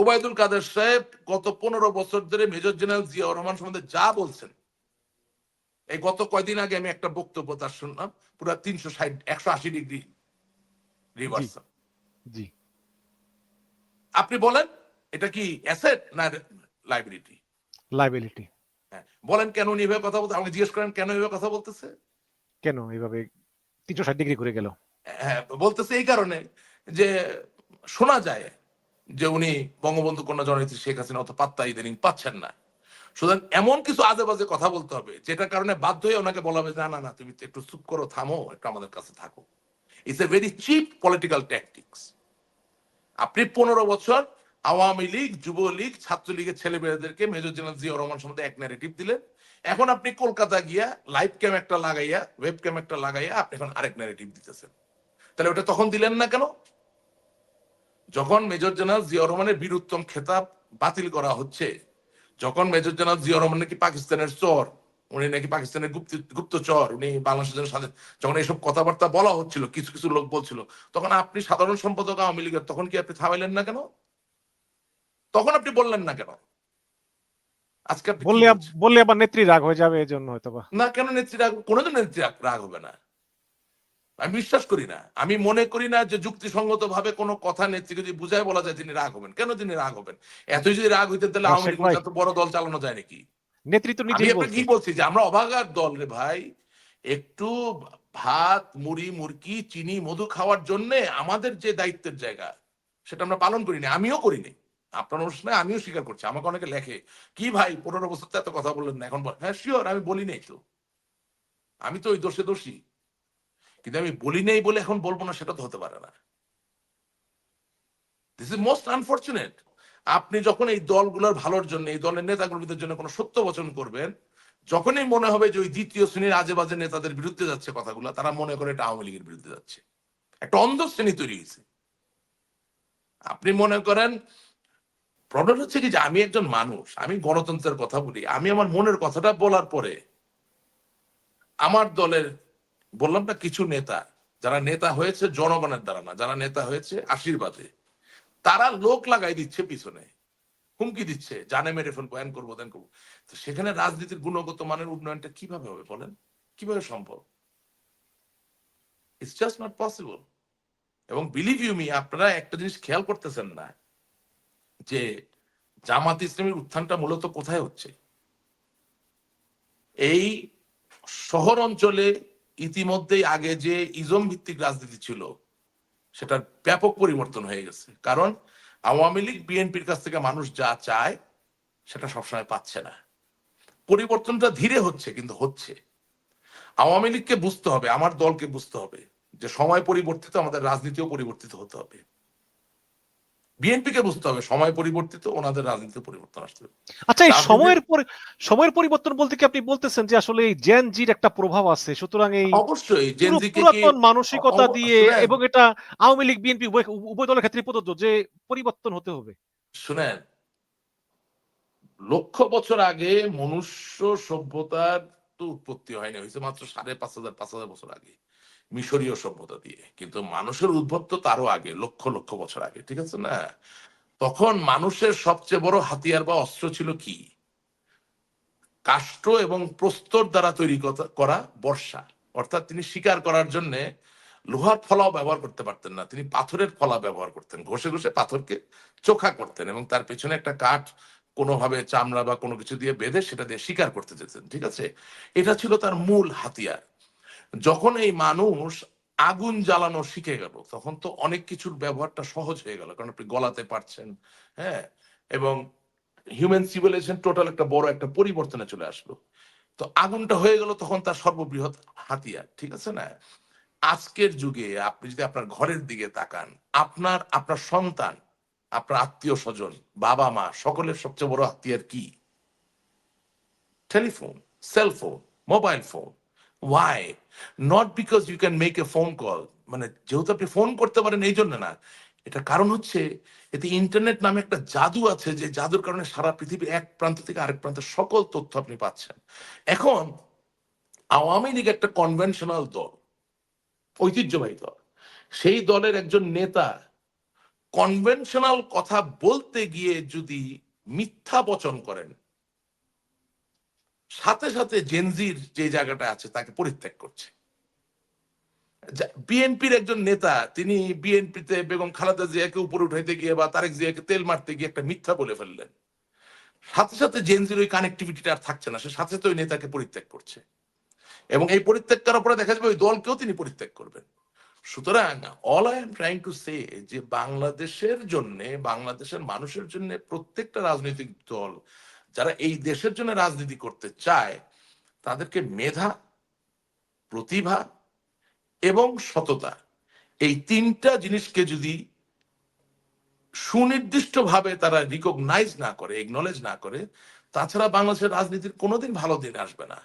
ওবায়দুল কাদের সাহেব গত পনেরো বছর ধরে মেজর জেনারেল জিয়াউর রহমান সম্বন্ধে যা বলছেন এই গত কয়দিন আগে আমি একটা বক্তব্য তার শুনলাম পুরো তিনশো ষাট একশো আশি ডিগ্রি জি আপনি বলেন এটা কি অ্যাসেট না লাইবিলিটি লাইবিলিটি হ্যাঁ বলেন কেন উনি এভাবে কথা বলতে আমাকে জিজ্ঞেস করেন কেন এভাবে কথা বলতেছে? কেন এইভাবে তিনশো ষাট ডিগ্রি করে গেল? হ্যাঁ বলতেছে এই কারণে যে শোনা যায় যে উনি বঙ্গবন্ধু কন্যা জননেত্রী শেখ হাসিনা অত পাত্তা ইদানিং পাচ্ছেন না। সুতরাং এমন কিছু আজে বাজে কথা বলতে হবে, যেটার কারণে বাধ্য হয়ে ওনাকে বলা হবে, না না না, তুমি একটু চুপ করো, থামো, একটু আমাদের কাছে থাকো। It's a very cheap political tactics আপনি পনেরো বছর আওয়ামী লীগ, যুবলীগ, ছাত্রলীগের ছেলে মেয়েদেরকে মেজর জেনারেল জিয়া রহমান সম্বন্ধে এক ন্যারেটিভ দিলেন। এখন আপনি কলকাতা গিয়া লাইভ ক্যাম একটা লাগাইয়া ওয়েব ক্যাম একটা লাগাইয়া আপনি এখন আরেক ন্যারেটিভ দিতেছেন। তাহলে ওটা তখন দিলেন না কেন? যখন মেজর জেনারেল জিয়া রহমানের বীরুত্তম খেতাব বাতিল করা হচ্ছে যখন মেজর জেনারেল জিয়া রহমান নাকি পাকিস্তানের চর উনি নাকি পাকিস্তানের গুপ্ত গুপ্তচর উনি বাংলাদেশের সাথে যখন এইসব কথাবার্তা বলা হচ্ছিল কিছু কিছু লোক বলছিল তখন আপনি সাধারণ সম্পাদক আওয়ামী লীগের তখন কি আপনি থামাইলেন না কেন? তখন আপনি বললেন না কেন? আজকে বললে বললে আবার নেত্রী রাগ হয়ে যাবে এই জন্য হয়তো না কেন নেত্রী রাগ কোনোদিন নেত্রী রাগ হবে না। আমি বিশ্বাস করি না। আমি মনে করি না যে যুক্তিসঙ্গত ভাবে কোনো কথা নেত্রীকে যদি বুঝায় বলা যায় তিনি রাগ হবেন। কেন তিনি রাগ হবেন? এতই যদি রাগ হইতেন তাহলে আওয়ামী লীগ এত বড় দল চালানো যায় নাকি? তো আমি কি বলছি। যে আমরা অভাগার দল রে ভাই। একটু ভাত মুড়ি মুরগি চিনি মধু খাওয়ার জন্য আমাদের যে দায়িত্বের জায়গা সেটা আমরা পালন করিনি আমিও করিনি। আপনার অনুষ্ঠানে আমিও স্বীকার করছি আমাকে অনেকে লেখে কি ভাই পনেরো বছর তো এত কথা বললেন না এখন হ্যাঁ শিওর আমি বলি নাই তো। আমি তো ওই দোষে দোষী। কিন্তু আমি বলি নেই বলে এখন বলব না, সেটা তো হতে পারে না। দিস ইজ মোস্ট আনফর্চুনেট আপনি যখন এই দলগুলোর ভালোর জন্য, এই দলের নেতাকর্মীদের জন্য কোনো সত্য বচন করবেন, যখনই মনে হবে যে ওই দ্বিতীয় শ্রেণির আজে বাজে নেতাদের বিরুদ্ধে যাচ্ছে কথাগুলো, তারা মনে করে এটা আওয়ামী লীগের বিরুদ্ধে যাচ্ছে। একটা অন্ধ শ্রেণি তৈরি হয়েছে। আপনি মনে করেন প্রবলেম হচ্ছে কি যে আমি একজন মানুষ, আমি গণতন্ত্রের কথা বলি, আমি আমার মনের কথাটা বলার পরে আমার দলের বললাম না কিছু নেতা, যারা নেতা হয়েছে জনগণের দ্বারা না, যারা নেতা হয়েছে আশীর্বাদে, তারা লোক লাগাই দিচ্ছে পিছনে, হুমকি দিচ্ছে, জানে মেরে ফেলব, এন করব দেন করব। তো সেখানে রাজনীতির গুণগত মানের উন্নয়নটা কীভাবে হবে বলেন? কীভাবে সম্ভব? ইটস জাস্ট নট পসিবল এবং বিলিভ ইউ মি আপনারা একটা জিনিস খেয়াল করতেছেন না, যে জামাত ইসলামের উত্থানটা মূলত কোথায় হচ্ছে? এই শহর অঞ্চলে ইতিমধ্যেই আগে যে ইজম ভিত্তিক রাজনীতি ছিল, সেটার ব্যাপক পরিবর্তন হয়ে গেছে। কারণ আওয়ামী লীগ বিএনপির কাছ থেকে মানুষ যা চায়, সেটা সবসময় পাচ্ছে না। পরিবর্তনটা ধীরে হচ্ছে, কিন্তু হচ্ছে। আওয়ামী লীগকে বুঝতে হবে, আমার দলকে বুঝতে হবে যে সময় পরিবর্তিত, আমাদের রাজনীতিও পরিবর্তিত হতে হবে। বিএনপি কে বুঝতে হবে সময় পরিবর্তিত ওনাদের রাজনীতিতে পরিবর্তন আসতে হবে। আচ্ছা এই সময়ের পরে সময়ের পরিবর্তন বলতে কি আপনি বলতেছেন যে আসলে এই জেন জির একটা প্রভাব আছে? সুতরাং এই অবশ্যই পুরো জেনজিকে কি মানসিকতা দিয়ে এবং এটা আওয়ামী লীগ বিএনপি উভয় দলের ক্ষেত্রে প্রযোজ্য যে পরিবর্তন হতে হবে। শুনেন লক্ষ বছর আগে মনুষ্য সভ্যতার তো উৎপত্তি হয়নি হয়েছে মাত্র সাড়ে পাঁচ হাজার পাঁচ হাজার বছর আগে। মিশরীয় সভ্যতা দিয়ে। কিন্তু মানুষের উদ্ভব তো তারও আগে, লক্ষ লক্ষ বছর আগে, ঠিক আছে না? তখন মানুষের সবচেয়ে বড় হাতিয়ার বা অস্ত্র ছিল কি? কাষ্ঠ এবং প্রস্তর দ্বারা তৈরি করা বর্ষা। অর্থাৎ তিনি শিকার করার জন্য লোহার ফলাও ব্যবহার করতে পারতেন না। তিনি পাথরের ফলা ব্যবহার করতেন। ঘষে ঘষে পাথরকে চোখা করতেন এবং তার পেছনে একটা কাঠ কোনোভাবে চামড়া বা কোনো কিছু দিয়ে বেঁধে সেটা দিয়ে শিকার করতে যেতেন, ঠিক আছে? এটা ছিল তার মূল হাতিয়ার। যখন এই মানুষ আগুন জ্বালানো শিখে গেল, তখন তো অনেক কিছুর ব্যবহারটা সহজ হয়ে গেল, কারণ আপনি গলাতে পারছেন হ্যাঁ? এবং হিউম্যান সিভিলাইজেশন টোটাল একটা বড় একটা পরিবর্তনে চলে আসলো। তো আগুনটা হয়ে গেল তখন তার সর্ববৃহৎ হাতিয়ার, ঠিক আছে না? আজকের যুগে আপনি যদি আপনার ঘরের দিকে তাকান, আপনার আপনার সন্তান, আপনার আত্মীয় স্বজন, বাবা মা, সকলের সবচেয়ে বড় হাতিয়ার কি? Telephone cellphone mobile phone why not because you can make a phone call মানে যেহেতু আপনি ফোন করতে পারেন, এই জন্য না। এটা কারণ হচ্ছে, এতে ইন্টারনেট নামে একটা জাদু আছে, যে জাদুর কারণে সারা পৃথিবীর এক প্রান্ত থেকে আরেক প্রান্তের সকল তথ্য আপনি পাচ্ছেন। এখন, আওয়ামী লীগ একটা কনভেনশনাল দল, ঐতিহ্যবাহী দল। সেই দলের একজন নেতা কনভেনশনাল কথা বলতে গিয়ে যদি মিথ্যা বচন করেন সাথে সাথে জেনজির যে জায়গাটা আছে, তাকে পরিত্যাগ করছে। বিএনপির একজন নেতা, তিনি বিএনপিতে বেগম খালেদা জিয়াকে উপরে উঠাইতে গিয়ে বা তারেক জিয়াকে তেল মারতে গিয়ে একটা মিথ্যা বলে ফেললেন। সাথে সাথে জেনজির ওই কানেক্টিভিটিটা আর থাকছে না, সে সাথে সাথে ওই নেতাকে পরিত্যাগ করছে। এবং এই পরিত্যাগ করার পরে দেখা যাবে ওই দলকেও তিনি পরিত্যাগ করবেন। সুতরাং all I am trying to say যে বাংলাদেশের জন্য, বাংলাদেশের মানুষের জন্য প্রত্যেকটা রাজনৈতিক দল যারা এই দেশের জন্য রাজনীতি করতে চায়, তাদেরকে মেধা, প্রতিভা এবং সততা এই তিনটা জিনিসকে যদি সুনির্দিষ্টভাবে তারা রিকগনাইজ না করে একনলেজ না করে, তাছাড়া বাংলাদেশের রাজনীতির কোনোদিন ভালো দিন আসবে না।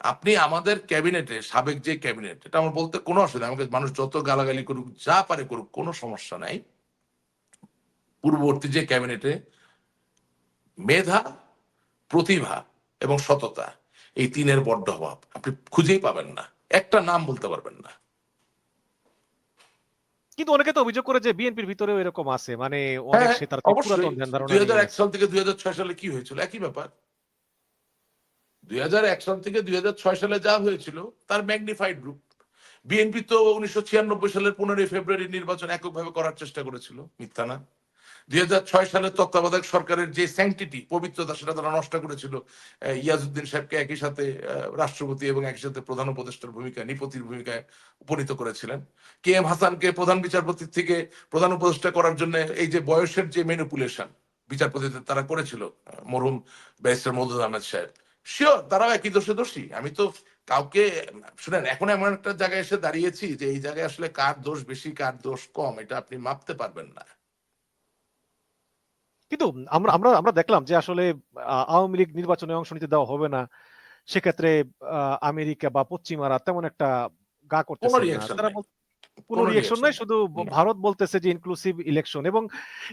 আপনি আমাদের ক্যাবিনেটে, সাবেক যে ক্যাবিনেট, এটা আমার বলতে কোনো অসুবিধা আমাকে মানুষ যত গালাগালি করুক, যা পারে করুক, কোনো সমস্যা নাই। পূর্ববর্তী যে ক্যাবিনেটে মেধা প্রতিভা এবং সততা এই তিনের বড্ড অভাব। আপনি খুঁজেই পাবেন না। একটা নাম বলতে পারবেন না। কিন্তু অনেকে তো অভিযোগ করে যে বিএনপির ভিতরেও এরকম আছে। মানে অনেক হ্যাঁ, সে তার পুরাতন ধ্যান ধারণা দুই হাজার নিয়ে এক সাল থেকে দুই হাজার ছয় সালে কি হয়েছিল? একই ব্যাপার। দুই হাজার এক সাল থেকে দুই হাজার ছয় সালে যা হয়েছিল তার ম্যাগনিফাইড রূপ। বিএনপি তো উনিশশো ছিয়ানব্বই সালের পনেরোই ফেব্রুয়ারি নির্বাচন এককভাবে করার চেষ্টা করেছিল। মিথ্যা না। দুই সালের তত্ত্বাবধায়ক সরকারের যে স্যাংটিটি পবিত্রতা সেটা তারা নষ্ট করেছিল। সাহেবকে একই সাথে রাষ্ট্রপতি এবং একই সাথে প্রধান উপদেষ্টার ভূমিকা নিপতির ভূমিকায় উপনীত করেছিলেন। কে এম হাসানকে প্রধান বিচারপতি থেকে প্রধান উপদেষ্টা করার জন্য এই যে বয়সের যে ম্যানিপুলেশন বিচারপতিদের তারা করেছিল আহ, মরহুম ব্যারিস্টার মৌদুদ আহমেদ সাহেব। শিওর তারাও একই দোষে দোষী। আমি তো কাউকে শুনেন এখন এমন একটা জায়গায় এসে দাঁড়িয়েছি যে এই জায়গায় আসলে কার দোষ বেশি কার দোষ কম এটা আপনি মাপতে পারবেন না। কিন্তু আমরা আমরা আমরা দেখলাম যে আসলে আহ, আওয়ামী লীগ নির্বাচনে অংশ নিতে দেওয়া হবে না। সেক্ষেত্রে আহ, আমেরিকা বা পশ্চিমারা তেমন একটা গা করতে তারা কোনো রিয়েকশন নাই নাই। শুধু ভারত বলতেছে যে ইনক্লুসিভ ইলেকশন এবং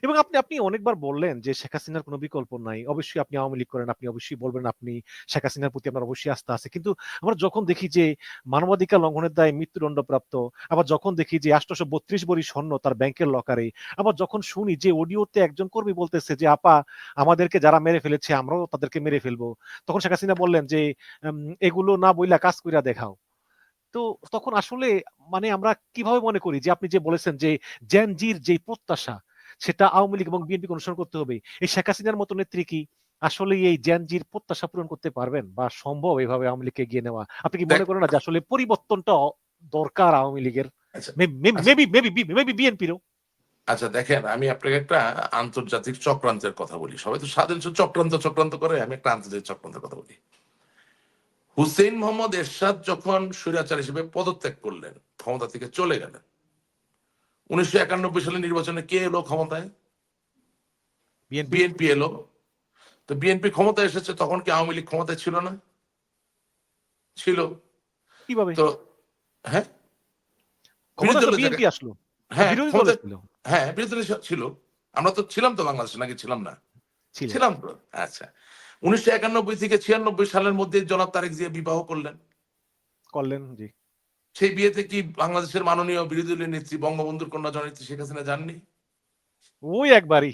এবং আপনি আপনি অনেকবার বললেন যে শেখ হাসিনার কোনো বিকল্প নাই। অবশ্যই আপনি আওয়ামী লীগ করেন আপনি অবশ্যই বলবেন আপনি শেখ হাসিনার প্রতি আপনার অবশ্যই আস্থা আছে। কিন্তু আমরা যখন দেখি যে মানবাধিকার লঙ্ঘনের দায়ে মৃত্যুদণ্ডপ্রাপ্ত আবার যখন দেখি যে আটশোশো বত্রিশ বড়ি স্বর্ণ তার ব্যাংকের লকারে আবার যখন শুনি যে অডিওতে একজন কর্মী বলতেছে যে আপা আমাদেরকে যারা মেরে ফেলেছে আমরাও তাদেরকে মেরে ফেলব। তখন শেখ হাসিনা বললেন যে এগুলো না বইলা কাজ কইরা দেখাও। তো তখন আসলে মানে আমরা কীভাবে মনে করি? যে আপনি যে বলেছেন যে জ্যানজির যে প্রত্যাশা সেটা আওয়ামী লীগ এবং বিএনপি অনুসরণ করতে হবে। এই শেখ হাসিনার মতো নেত্রী কি আসলে এই জ্যানজির প্রত্যাশা পূরণ করতে পারবেন বা সম্ভব এইভাবে আওয়ামী লীগকে এগিয়ে নেওয়া? আপনি কি মনে করেন না যে আসলে পরিবর্তনটা দরকার আওয়ামী লীগের। মেবি মেবি মেবি বিএনপিরও আচ্ছা দেখেন আমি আপনাকে একটা আন্তর্জাতিক চক্রান্তের কথা বলি। সবাই তো স্বাধীন চক্রান্ত চক্রান্ত করে আমি একটা আন্তর্জাতিক চক্রান্তের কথা বলি। হুসেইন মোহাম্মদ এরশাদ যখন স্বৈরাচার হিসেবে পদত্যাগ করলেন ক্ষমতা থেকে চলে গেলেন উনিশশো একানব্বই সালে নির্বাচনে কে এলো ক্ষমতায়? বিএনপি। এলো। তো বিএনপি ক্ষমতায় এসেছে তখন কি আওয়ামী লীগ ক্ষমতায় ছিল না? ছিল। কীভাবে? তো হ্যাঁ? বিএনপি আসলো। হ্যাঁ হ্যাঁ বিরোধী দলে ছিল। আমরা তো ছিলাম তো বাংলাদেশে নাকি ছিলাম না? ছিলাম তো আচ্ছা। উনিশশো একানব্বই থেকে ছিয়ানব্বই সালের মধ্যে জনাব তারেক জিয়া বিবাহ করলেন। করলেন জি। সেই বিয়েতে কি বাংলাদেশের মাননীয় বিরোধী দলীয় নেত্রী বঙ্গবন্ধুর কন্যা জননেত্রী শেখ হাসিনা যাননি? ওই একবারই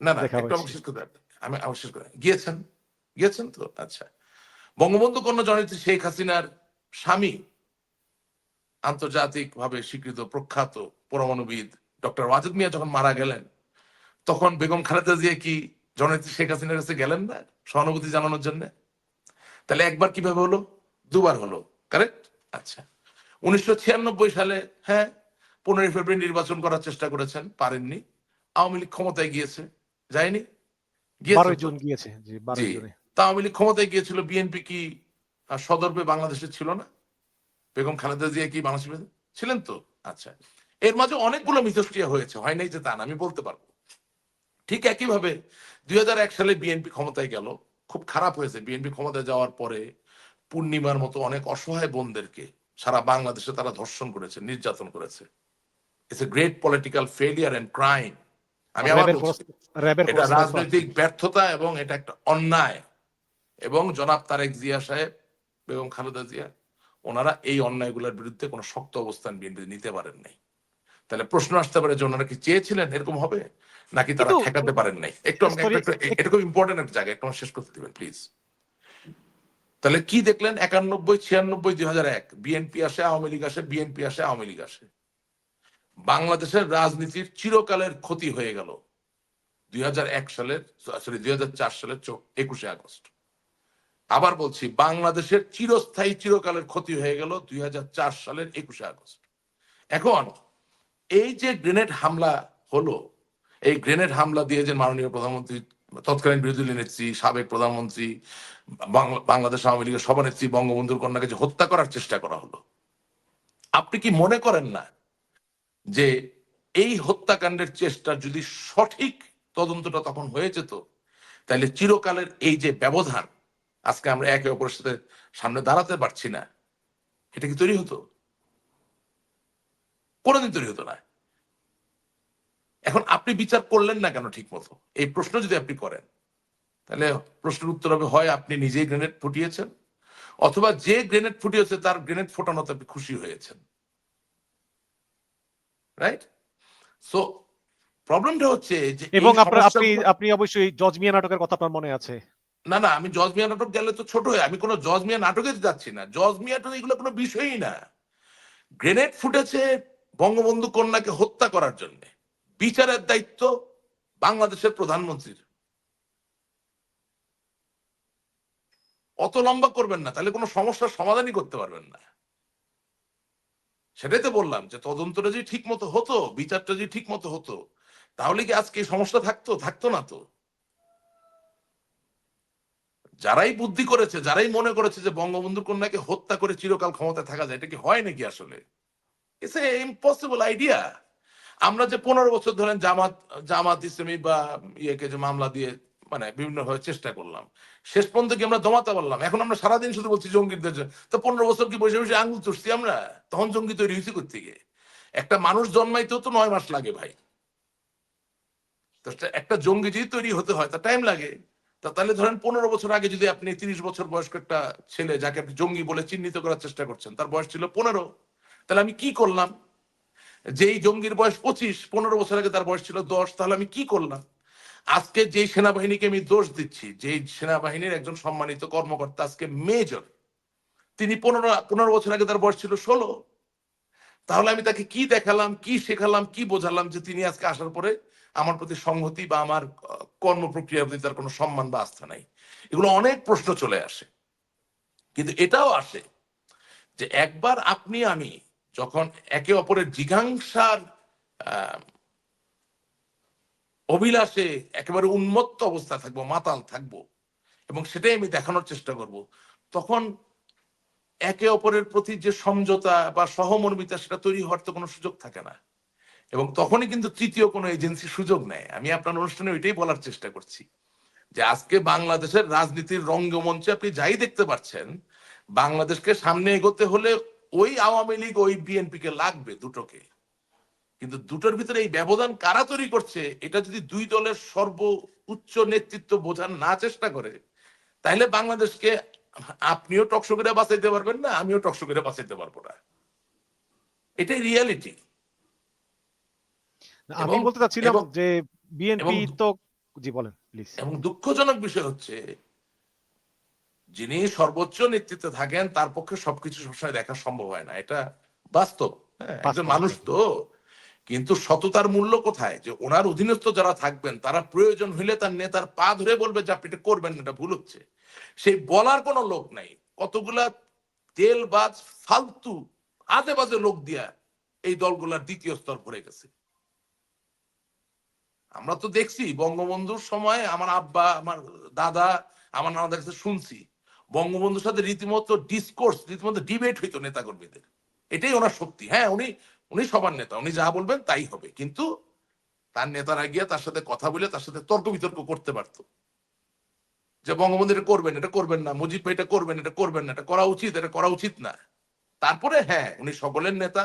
না না একটা অবশেষ করে আমি অবশেষ করে গিয়েছেন? গিয়েছেন তো? আচ্ছা। বঙ্গবন্ধু কন্যা জননেত্রী শেখ হাসিনার স্বামী আন্তর্জাতিক ভাবে স্বীকৃত প্রখ্যাত পরমাণুবিদ ডক্টর ওয়াজেদ মিয়া যখন মারা গেলেন তখন বেগম খালেদা জিয়া কি জননেত্রী শেখ হাসিনার কাছে গেলেন না সহানুভূতি জানানোর জন্য। তাহলে একবার কীভাবে হলো? দুবার হলো কারেক্ট আচ্ছা। উনিশশো ছিয়ানব্বই সালে হ্যাঁ পনেরোই ফেব্রুয়ারি নির্বাচন করার চেষ্টা করেছেন পারেননি। আওয়ামী লীগ ক্ষমতায় গিয়েছে যায়নি? বারোই গিয়েছে তা আওয়ামী লীগ ক্ষমতায় গিয়েছিল বিএনপি কি সদর্পে বাংলাদেশে ছিল না? বেগম খালেদা জিয়া কি বাংলাদেশে ছিলেন তো? আচ্ছা। এর মাঝে অনেকগুলো মিথস্ক্রিয়া হয়েছে হয় নাই যে তা না আমি বলতে পারব। ঠিক একইভাবে দুই সালে বিএনপি ক্ষমতায় গেল। খুব খারাপ হয়েছে। বিএনপি ক্ষমতায় যাওয়ার পরে পূর্ণিমার মতো অনেক অসহায় বোনদেরকে সারা বাংলাদেশে তারা ধর্ষণ করেছে নির্যাতন করেছে। It's a great political failure and crime আমি আবার এটা রাজনৈতিক ব্যর্থতা এবং এটা একটা অন্যায়। এবং জনাব তারেক জিয়া সাহেব বেগম খালেদা জিয়া ওনারা এই অন্যায়গুলোর বিরুদ্ধে কোনো শক্ত অবস্থান বিএনপি নিতে পারেন নাই। তাহলে প্রশ্ন আসতে পারে যে ওনারা কি চেয়েছিলেন? এরকম হবে? নাকি তারা ঠেকাতে পারেন নাই? একটু আমাকে খুব ইম্পর্টেন্ট একটা জায়গা একটু শেষ করতে দিবেন প্লিজ তাহলে কি দেখলেন? একানব্বই ছিয়ানব্বই দুই হাজার এক বিএনপি আসে আওয়ামী লীগ আসে বিএনপি আসে আওয়ামী লীগ আসে। বাংলাদেশের রাজনীতির চিরকালের ক্ষতি হয়ে গেল। দুই হাজার এক সালের সরি দুই হাজার চার সালের একুশে আগস্ট। আবার বলছি বাংলাদেশের চিরস্থায়ী চিরকালের ক্ষতি হয়ে গেল দুই হাজার চার সালের একুশে আগস্ট। এখন এই যে গ্রেনেড হামলা হলো, এই গ্রেনেড হামলা দিয়ে যে মাননীয় প্রধানমন্ত্রী, তৎকালীন বিরোধী দলীয় নেত্রী, সাবেক প্রধানমন্ত্রী, বাংলা- বাংলাদেশ আওয়ামী লীগের সভানেত্রী বঙ্গবন্ধুর কন্যাকে যে হত্যা করার চেষ্টা করা হলো, আপনি কি মনে করেন না যে এই হত্যাকাণ্ডের চেষ্টা যদি সঠিক তদন্তটা তখন হয়ে যেত, তাহলে চিরকালের এই যে ব্যবধান, আজকে আমরা একে অপরের সাথে সামনে দাঁড়াতে পারছি না, এটা কি তৈরি হতো? কোনোদিন তৈরি হতো না। এখন আপনি বিচার করলেন না কেন ঠিক মতো এই প্রশ্ন যদি আপনি করেন তাহলে প্রশ্নের উত্তর হবে হয় আপনি নিজেই গ্রেনেড ফুটিয়েছেন অথবা যে গ্রেনেড ফুটিয়েছে তার গ্রেনেড ফোটানোতে আপনি খুশি হয়েছেন। রাইট সো প্রবলেমটা হচ্ছে যে এবং আপনার আপনি আপনি অবশ্যই জজ মিয়া নাটকের কথা আপনার মনে আছে। না না আমি জজ মিয়া নাটক গেলে তো ছোট হয়ে আমি কোনো জজ মিয়া নাটকে যাচ্ছি না। জজ মিয়া তো এগুলো কোনো বিষয়ই না। গ্রেনেড ফুটেছে বঙ্গবন্ধু কন্যাকে হত্যা করার জন্য বিচারের দায়িত্ব বাংলাদেশের প্রধানমন্ত্রীর। অত লম্বা করবেন না, তাহলে কোনো সমস্যার সমাধানই করতে পারবেন না। সেটাই তো বললাম যে তদন্তটা যদি ঠিক মতো হতো, বিচারটা যদি ঠিক মতো হতো, তাহলে কি আজকে সমস্যা থাকতো? থাকতো না তো। যারাই বুদ্ধি করেছে, যারাই মনে করেছে যে বঙ্গবন্ধুর কন্যাকে হত্যা করে চিরকাল ক্ষমতায় থাকা যায়, এটা কি হয় নাকি আসলে? ইটস এ ইম্পসিবল আইডিয়া আমরা যে পনেরো বছর ধরেন জামাত জামাত ইসলামী বা ইয়েকে যে মামলা দিয়ে মানে বিভিন্ন ভাবে চেষ্টা করলাম। শেষ পর্যন্ত কি আমরা দমাতে পারলাম এখন আমরা সারাদিন শুধু বলছি জঙ্গিদের। তো পনেরো বছর কি বসে বসে আঙুল চুষছি আমরা? তখন জঙ্গি তৈরি হয়েছে কোথেকে একটা মানুষ জন্মাইতেও তো নয় মাস লাগে ভাই। তো একটা- একটা জঙ্গি যদি তৈরি হতে হয়, তা টাইম লাগে। তা তাহলে ধরেন পনেরো বছর আগে যদি আপনি তিরিশ বছর বয়স্ক একটা ছেলে, যাকে আপনি জঙ্গি বলে চিহ্নিত করার চেষ্টা করছেন, তার বয়স ছিল পনেরো। তাহলে আমি কি করলাম? যেই জঙ্গির বয়স পঁচিশ পনেরো বছর আগে তার বয়স ছিল দশ তাহলে আমি কি করলাম? আজকে যেই সেনাবাহিনীকে আমি দোষ দিচ্ছি যেই সেনাবাহিনীর একজন সম্মানিত কর্মকর্তা আজকে মেজর তিনি পনেরো পনেরো বছর আগে তার বয়স ছিল ষোলো। তাহলে আমি তাকে কি দেখালাম কি শেখালাম কি বোঝালাম যে তিনি আজকে আসার পরে আমার প্রতি সংহতি বা আমার আহ, কর্মপ্রক্রিয়ার প্রতি তার কোনো সম্মান বা আস্থা নাই? এগুলো অনেক প্রশ্ন চলে আসে। কিন্তু এটাও আসে যে একবার আপনি আমি যখন একে অপরের জিঘাংসার অভিলাষে একেবারে উন্মত্ত অবস্থা থাকব, মাতাল থাকব, এবং সেটাই আমি দেখানোর চেষ্টা করব, তখন একে অপরের প্রতি যে সমঝোতা বা সহমর্মিতা সেটা তৈরি হওয়ার তো কোনো সুযোগ থাকে না। এবং তখনই কিন্তু তৃতীয় কোনো এজেন্সি সুযোগ নেয়। আমি আপনার অনুষ্ঠানে ওইটাই বলার চেষ্টা করছি যে আজকে বাংলাদেশের রাজনীতির রঙ্গমঞ্চে আপনি যাই দেখতে পাচ্ছেন বাংলাদেশকে সামনে এগোতে হলে ওই আওয়ামী লীগ ওই বিএনপি কে লাগবে দুটোকে। কিন্তু দুটোর ভিতরে এই ব্যবধান কারা তৈরি করছে এটা যদি দুই দলের সর্ব উচ্চ নেতৃত্ব বোঝার না চেষ্টা করে তাহলে বাংলাদেশকে আপনিও টকশো করে বাঁচাইতে পারবেন না আমিও টকশো করে বাঁচাইতে পারব না। এটাই রিয়ালিটি আমি বলতে চাচ্ছিলাম যে বিএনপি তো জি বলেন প্লিজ এবং দুঃখজনক বিষয় হচ্ছে যিনি সর্বোচ্চ নেতৃত্বে থাকেন তার পক্ষে সবকিছু সবসময় দেখা সম্ভব হয় না। এটা বাস্তব হ্যাঁ, একজন মানুষ তো। কিন্তু সততার মূল্য কোথায়? যে ওনার অধীনস্থ যারা থাকবেন তারা প্রয়োজন হলে তার নেতার পা ধরে বলবে যে আপনি এটা করবেন এটা ভুল হচ্ছে। সেই বলার কোনো লোক নাই। কতগুলা তেল বাজ ফালতু আজে বাজে লোক দিয়া এই দলগুলার দ্বিতীয় স্তর ভরে গেছে। আমরা তো দেখছি বঙ্গবন্ধুর সময় আমার আব্বা আমার দাদা আমার নানাদের কাছে শুনছি। বঙ্গবন্ধুর সাথে রীতিমতো ডিসকোর্স রীতিমতো ডিবেট হইতো নেতাকর্মীদের। এটাই ওনার শক্তি। হ্যাঁ উনি উনি সবার নেতা, উনি যা বলবেন তাই হবে। কিন্তু তার নেতারা গিয়ে তার সাথে কথা বলে, তার সাথে তর্ক বিতর্ক করতে পারতো। যে বঙ্গবন্ধু এটা করবেন এটা করবেন না, মুজিব এটা করবেন এটা করবেন না, এটা করা উচিত, এটা করা উচিত না। তারপরে হ্যাঁ উনি সকলের নেতা,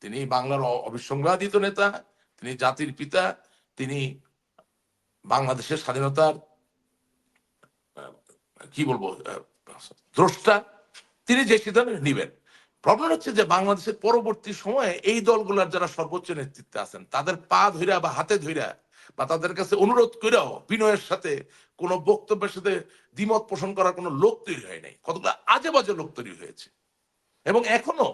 তিনি বাংলার অবিসংবাদিত নেতা, তিনি জাতির পিতা, তিনি বাংলাদেশের স্বাধীনতার কি বলব দ্রষ্টা, তিনি যে সিদ্ধান্ত নিবেন। প্রবলেম হচ্ছে যে বাংলাদেশের পরবর্তী সময়ে এই দলগুলোর যারা সর্বোচ্চ নেতৃত্বে আছেন, তাদের পা ধইরা বা হাতে ধইরা বা তাদের কাছে অনুরোধ করেও বিনয়ের সাথে কোনো বক্তব্যের সাথে দ্বিমত পোষণ করার কোনো লোক তৈরি হয় নাই। কতগুলো আজে বাজে লোক তৈরি হয়েছে। এবং এখনও